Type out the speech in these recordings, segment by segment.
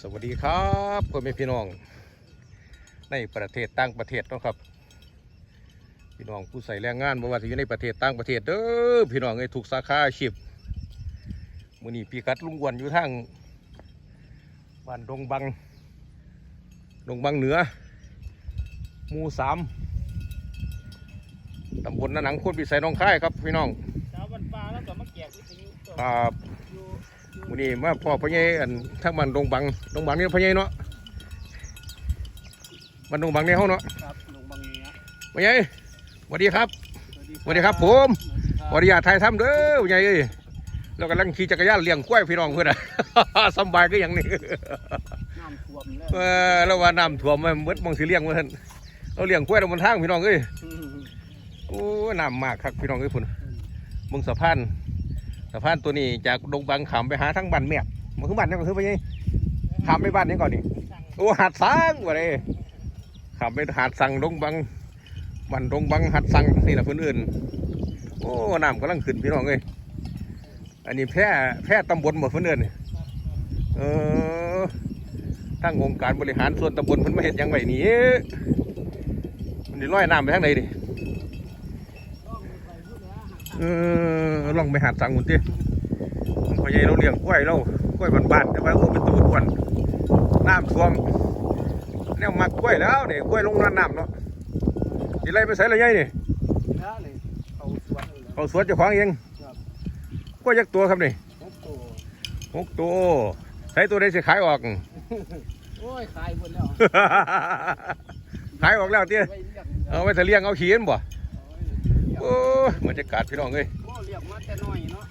สวัสดีครับพ่อแม่พี่น้อง ในประเทศต่างประเทศเนาะครับพี่น้องผู้ใส่แรงงานบ่ว่าจะอยู่ในประเทศต่างประเทศเด้อพี่น้องไอ้ยทุกสาขาอาชีพมื้อนี้พี่กัดลุงอ้วนอยู่ทางบ้านดงบังดงบังเหนือหมู่สามตำบลนาหนังโคนพิสัยหน้องค่ายครับพี่น้องเช้าวันฟ้าแล้วก็มาแกะวิทยุตัวครับ อยู่มื้อนี้มาพ่อพ่อใหญ่อันทางบ้านดงบังดงบังนี่พ่อใหญ่เนาะบ้านดงบังในเฮาเนาะครับลงบางเนี้ยพ่อใหญ่สวัสดีครับสวัสดีครับผมขออนุญาตถ่ายทำเด้อพ่อใหญ่เอ้ยเรากำลังขี่จักรยานเลี้ยงกล้วยพี่น้องเพื่อนอะสำบายก็อย่างนี้น้ำท่วมแล้วเออแล้วว่าน้ำท่วมมันเบิดมองสิเลี้ยงมาท่านเราเลี้ยงกล้วยเราบนทางพี่น้องเอ้ย โอ้น้ำมากครับพี่น้องเอ้ยพุ่นมึงสะพานสะพานตัวนี้จากดงบังขามไปหาทั้งบ้านแมบมันคือบ้านนี่ก็คือไปยังขามไปบ้านนี้ก่อนนี่โอ้หาดสังวะเลยขามไปหาดสังดงบังบ้านดงบังหาดสังนี่แหละเพื่นอื่นโอ้น้ำกำลังขึ้นพี่น้องเอ้ยอันนี้แพร่แพร่ตำบลหมดเพื่นอื่นเออทั้งองค์การบริหารส่วนตำบลเพิ่นมาเห็นยังไงนี่มันนี่ลอยน้ำไปทางไหนดิ เออลองไปหาดสังหุ่นติพ่อใหญ่เราเลี้ยงกล้วยเรากล้วยบานๆแต่ว่าโอ้เป็นตัวอ้วนน้ำท่วมแนวมักกล้วยแล้วเนี่ยกล้วยลงน้ำเนาะสิไรไปใส่ละยัยนี่นะเลยเขาสวนเลยเอาสวนเจ้าของเองกล้วยยักตัวครับนี่หกตัวหกตัวใส่ตัวใดสิขายออกโอ้ยขายหมดแล้วขายออกแล้วเตี้ยไว้เลี้ยงเอาไว้ถ้าเลี้ยงเอาขี้เห็นบ่ โอ้ยบรรยากาศพี่น้องเอ้ยเลี้ยงมาแต่น้อยเนาะ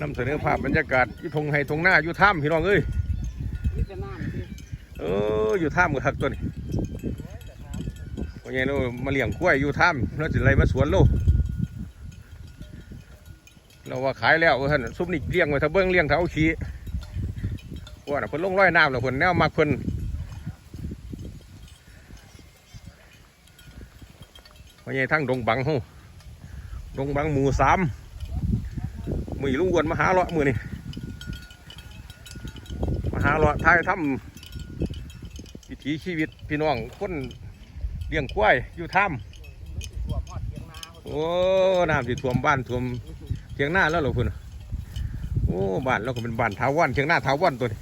น้ำเสนอภาพบรรยากาศอยู่ทงไห้ทงหน้าอยู่ถ้ำพี่น้องเอ้ยมีแต่น้ำที่เอออยู่ถ้ำกับทักตัวนี้ว่าไงเรามาเลี้ยงกล้วยอยู่ถ้ำแล้วจะไรมาสวนโลกเราว่าขายแล้วท่านซุปนี่เลี้ยงไว้ถ้าเบิ้งเลี้ยงถ้าเอาขี้ว่าน่ะเพิ่นลงร้อยน้ำแล้วเพิ่นแนวมักเพิ่นว่าไงทั้งดงบังฮู้ ดงบังหมู่สามมือลุงอ้วนมาหาเลาะมือนี่มาหาเลาะท้ายถ้ำวิถีชีวิตพี่น้องคนเลี้ยงควายอยู่ถ้ำโอ้น้ำสิท่วมบ้านท่วมเทียงหน้าแล้วเหรอพุ่นน่ะโอ้บ้านเราก็เป็นบ้านท้าวันเทียงหน้าท้าวันตัวนี้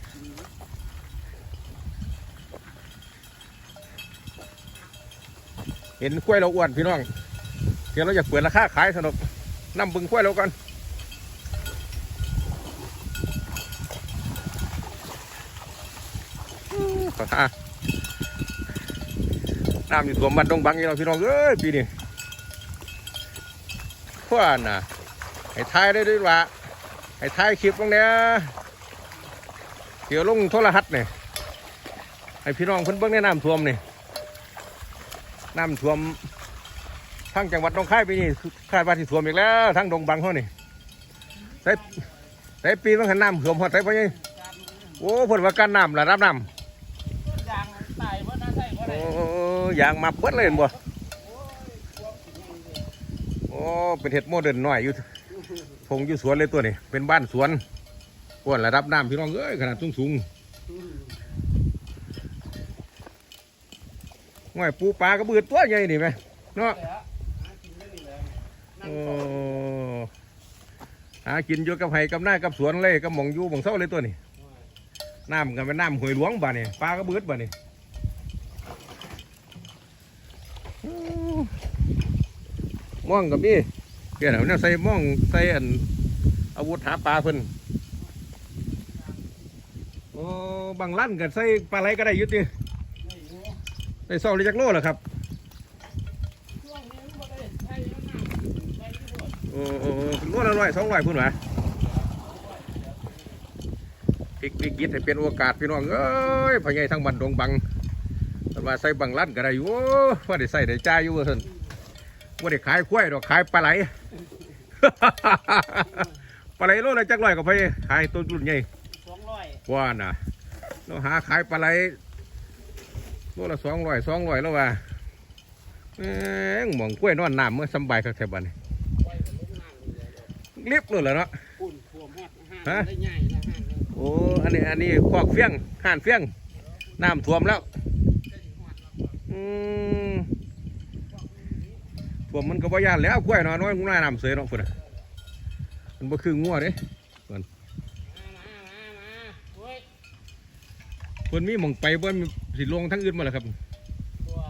เห็นกล้วยเราอ้วนพี่น้อง เดี๋ยวเราอยากเปิดราคาขายสนุกนำบึงกล้วยเรากันขอท่าน้ำอยู่ท่วมบ้านดงบังนี่เราพี่น้องเอ้ยปีนี้ขวานน่ะให้ทายได้ด้วยว่าให้ทายคลิปตรงเนี้ยเดี๋ยวลงโทรทัศน์เนี่ยให้พี่น้องเพิ่นเบิ่งในน้ำท่วมนี่ยน้ำท่วม ทั้งจังหวัดหนองคายไปนี้คาดว่าที่ท่วมอีกแล้วทั้งดงบังเขานี่ใส่ใส่ปีมันขันน้ำท่วมหอดใส่ไปยังโอ้เพิ่นว่าการน้ำระดับน้ำโอ้ยางมาเบิดเลยบ่โอ้เป็นเห็ดโมเดิร์นหน่อยอยู่พงอยู่สวนเลยตัวนี้เป็นบ้านสวนกวนระดับน้ำพี่น้องเอ้ยขนาดสูงสูงง่อยปูปลากระเบือตัวใหญ่นี่ไหมเนาะ โอ้หากินอยู่กับไห้กับหน้ากับสวนเลยกับหมองอยู่หมองเศร้าเลยตัวนี้น้ำกันเป็นน้ำหวยหลวงบ้านี่ปลากระเบือบ้านี่ม่วงกับนี่เกี่ยวเนี่ยใส่ม่วงใส่อันอาวุธหาปลาเพิ่นโอ้บางลั่นกับใส่ปลาไหลก็ได้ยุติใส่ซองเลยจักโลเหรอครับโอ้ โอ้โอ้โลละร้อยสองร้อยพุ่นหวะพลิกวิกฤตให้เป็นโอกาสพี่น้องเอ้ยพอใหญทั้งบันดงบังแต่ว่าใส่บางลั่นก็ได้อยู่โอ้ว่าได้ใส่ได้จ่ายอยู่ว่าซั่นว่าได้ขายกล้วยดอกขายปลาไหลปลาไหลโลละจักร้อยก็ไปขายต้นรุ่นใหญ่สองร้อยว่าน่ะเราหาขายปลาไหลโลละสองร้อยสองร้อยแล้วว่าแม่งหมองกล้วยนอนน้ำเมื่อสำบายคักแถบัดนไว้กับลูกน้ำ เลยเรียบเลยเหรอเนาะปุ่นท่วมฮอดห้างได้ใหญ่ละห้างเลยโอ้อันนี้อันนี้คอกเฟี้ยงห่านเฟี้ยงเน้ำท่วมแล้วอืมท่วมมันก็บ่ยานแล้วกล้วยน้อยน้อยงูน่าน้ำเสยเนาะพุ่นน่ะมันบ่คืองัวเด้มามามามาเฮ้ยเพิ่นมีหม่องไปเพิ่นสิลงทั้งอื่นมาแล้วครับตัว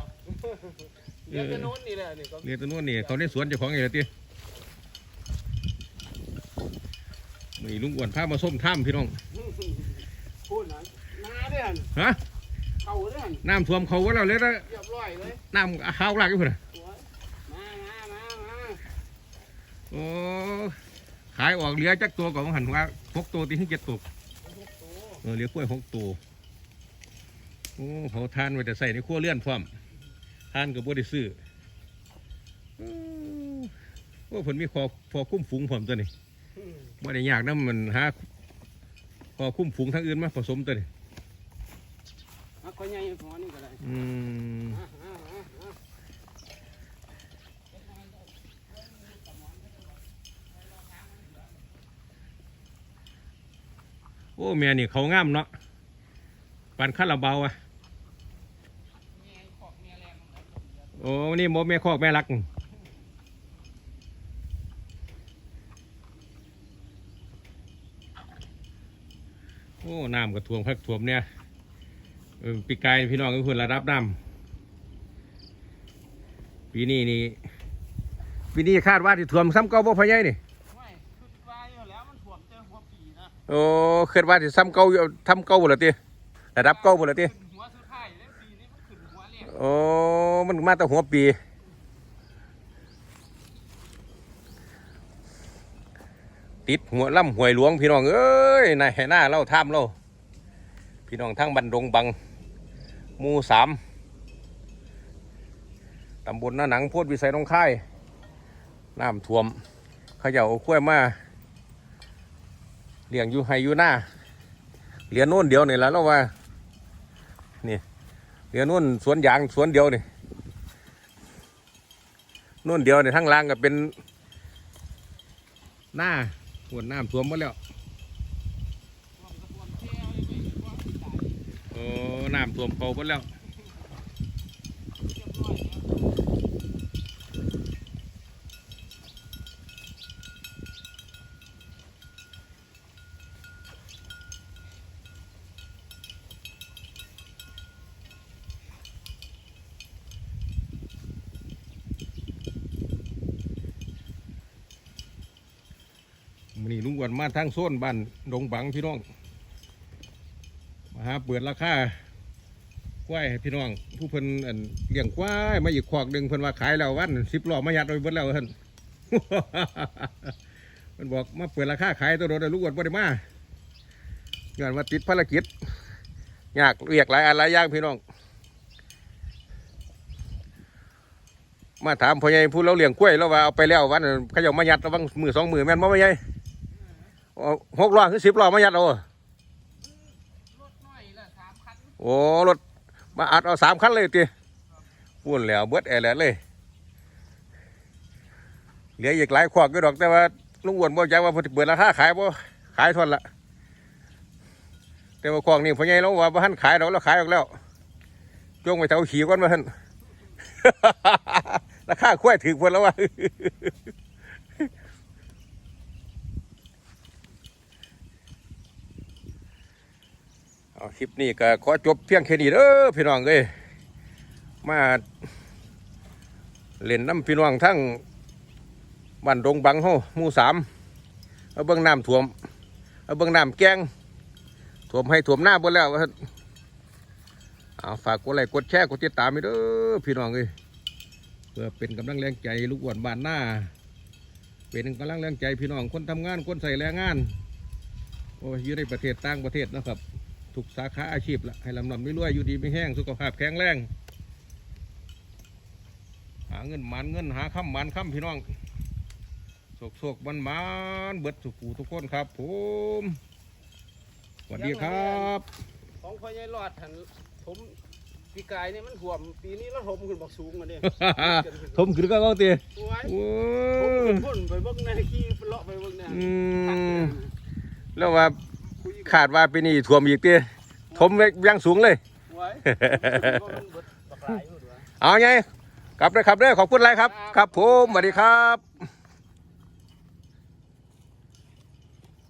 เดี๋ยวจะโน้นนี่แหละนี่ก็เรียนตัวนู้นนี่เขาในสวนเจ้าของเองล่ะติ นี่ลุงอ้วนพามาส้มท่ามพี่น้องพูดนะนาเด้อนฮะเขาเด้อนน้ำท่วมเขาว่าเราเลยนะเรียบร้อยเลยน้ำข้าวลากอยู่พุ่นน่ะโอ้ยมามามามาโอ้ขายออกเหลือจักตัวของหันว่าหกตัวตีถึงเจ็ดตัวเออเหลือกล้วยหกตัวโอ้เขาทานไว้แต่ใส่ในครัวเลื่อนพร้อมทานกับบ่ได้ซื้ออืมโอ้ผลมีคอพอคุ้มฝูงพร้อมตัวนี้ บ่ได้ยากนะมันหาพอคุ้มฝูงทั้งอื่นมาผสมตัวนี้อะก็ใหญ่พอนี่ก็ได้อืมอะอะอะอะโอ้แม่นี่เขางามเนาะปันคาราบาวอะโอ้นี่โมแม่คอกแม่รัก อ้น้ำก็ท่วมพักท่วมเนี่ยเออปีกายพี่น้องก็ควรระดับน้ำปีนี้นี่ปีนี้คาดว่าที่ท่วมซ้ำเก่าบ่พะยัยนี่ไม่คือว่าอยู่แล้วมันถ่วมเจอหัวปีนะโอ้คาดว่าที่ซ้ำเก่าอยู่ทำเก่าบ่ละติระดับเก่าบ่ละติขึ้นหัวสุดท้ายเลยปีนี้มันขึ้นหัวเรียกโอ้มันมาแต่หัวปี ติดหัวล่ำหวยหลวงพี่น้องเอ้ยนายหน้าเล่าท่ามเล่าพี่น้องทั้งบันดงบังมูสามตำบลหน้าหนังโพดวิสัยน้องค่ายน้ำท่วมเขาเจ้าเอาข้วมาเลี้ยงอยู่ไฮอยู่หน้าเหรียญโน่นเดียวนี่แหละเราว่านี่เหรียญโน่นสวนยางสวนเดียวนี่โน่นเดียวนี่ทั้งล่างก็เป็นหน้า หวนน้ำท่วมหมดแล้วโอ้น้ำท่วมเขาหมดแล้ว นี่ลุงอ้วนมาทางโซนบ้านดงบังพี่น้องมาหาเปิดราคากล้วยให้พี่น้อง ผู้เพิ่นอันเลี้ยงควายมาอีกขอกหนึ่งเพิ่นว่าขายแล้ววันสิบล้อมายัดไปเบิดแล้วท่นเพิ่นบอกมาเปิดราคาขายตัวโดนลุงอ้วนบ่ได้มาย้อนว่าติดภารกิจยากเรียกหลายอันหลายางพี่น้อง มาถามพ่อใหญ่ผู้เราเลี้ยงกล้วยแล้วว่าเอาไปแล้ววันเขาเจะมายัดระวังมือสองมือแม่นบ่พ่อใหญ่ หกล้อคือสิบล้อมายัดเอารถน้อยละสามคันโอ้รถมาอัดเอาสามคันเลยตีปุ่นแล้วเบิดแอร์แล้วเลยเหลืออีกหลายขวากก็ดอกแต่ว่าลุงอ้วนบอกใจว่าเพิ่นสิเปิดราคาขายบ่ขายทอนละแต่ว่าขวากนี่พ่อใหญ่เราว่าบ่ทันขายดอกเราขายออกแล้วจงไปเท่าขี่ก่อนมาท่านราคาควายถือเพิ่นแล้วว่า เอาคลิปนี้ก็ขอจบเพียงแค่นี้เด้อพี่น้องเอ้ยมาเล่นน้ำพี่น้องทั้งบ้านดงบังเฮาหมู่สามเอาเบิ่งน้ำท่วมเอาเบิ่งน้ำแกงท่วมให้ท่วมหน้าบ่แล้วเอาฝากกดไลค์กดแชร์กดติดตามไปเด้อพี่น้องเอ้ยเพื่อเป็นกำลังแรงใจลูกอ้วนบ้านหน้า เป็นกำลังแรงใจพี่น้องคนทำงานคนใส่แรงงานโอ้ยอยู่ในประเทศต่างประเทศนะครับ ทุกสาขาอาชีพละให้ลำนำไม่รวยอยู่ดีไม่แห้งสุขภาพแข็งแรง หาเงินหมันเงินหาค่ำหมันค่ำพี่น้องโศกโศกมันมันๆเบิดสุขูทุกคนครับผมสวัสดีครับ ของพ่อใหญ่รอดหันผมปีกายนี่มันถ่วมปีนี้แล้วถมขึ้นบักสูงมาเนี่ยทมขึ้นก็เอาตีโอ้ยโอ้ผมขึ้นพ่นไปเบิ่งในขี้เลาะไปเบิ่งเนี่ยอืมแล้วว่า ขาดว่าปีนี้ท่วมอีกตีทมไว้อยังสูงเลยไว้ไว้มันเบิดบักหลายพุ่นวะเอาไง กลับเลยครับเด้อขอบคุณไรครับ ครับผมสวัสดีครับ